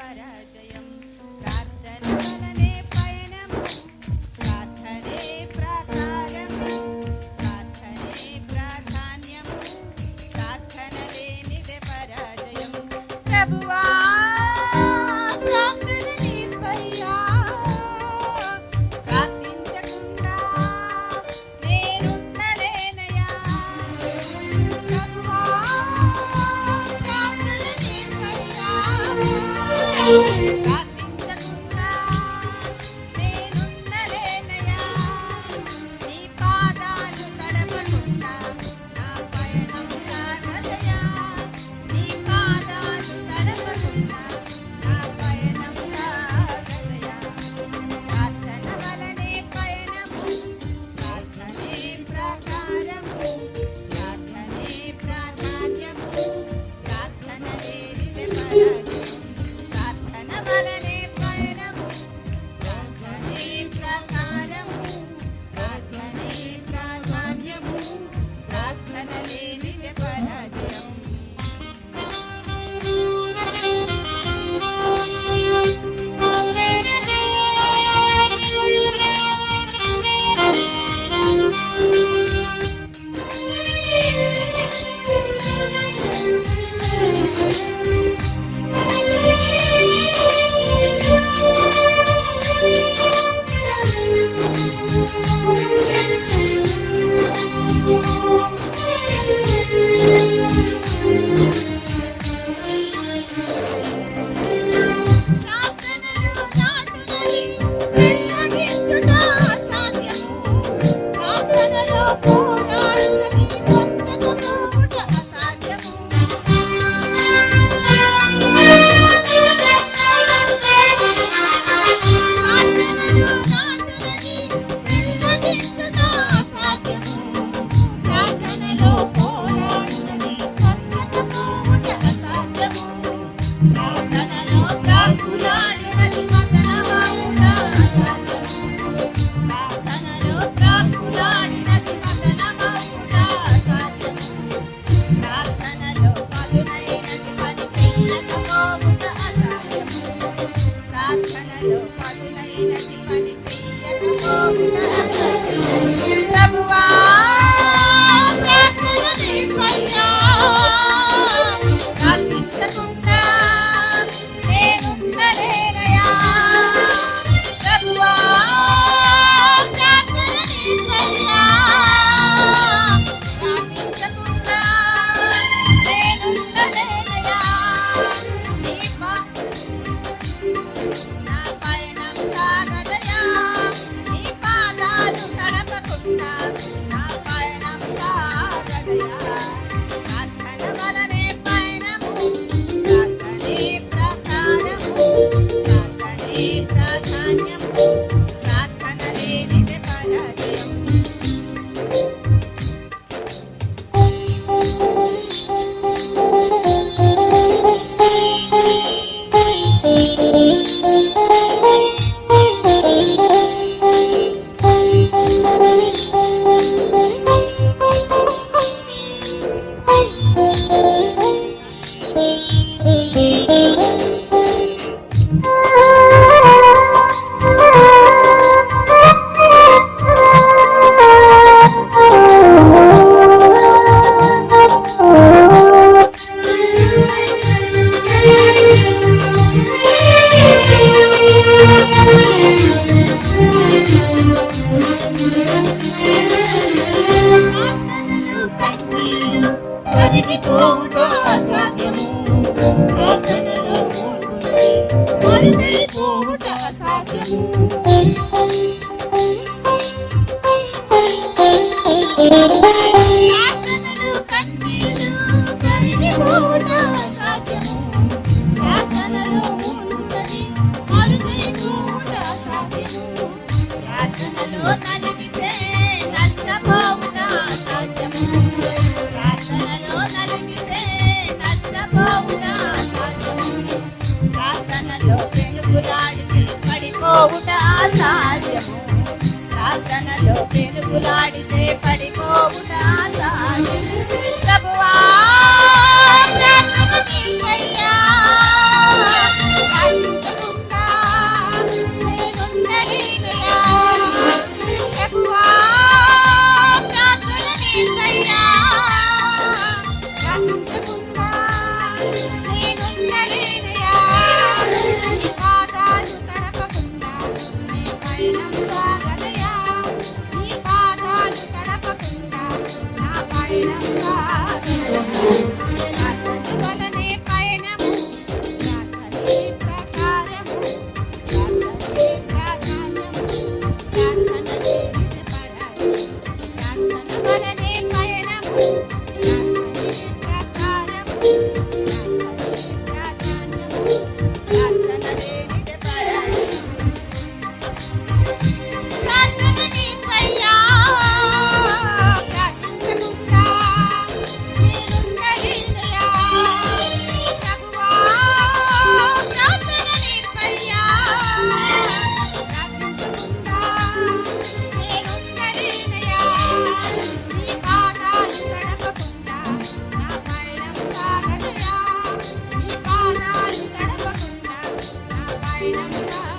పరాజయం. ప్రార్థన వలనే పయనం ప్రార్థనే ప్రాకారం ప్రార్థనే ప్రాధాన్యం ప్రార్థన లేనిదే పరాజయం. ప్రభువా Música No. uharibifu utasake నాలో పెరుగులాడితే Thank you. now. Bye.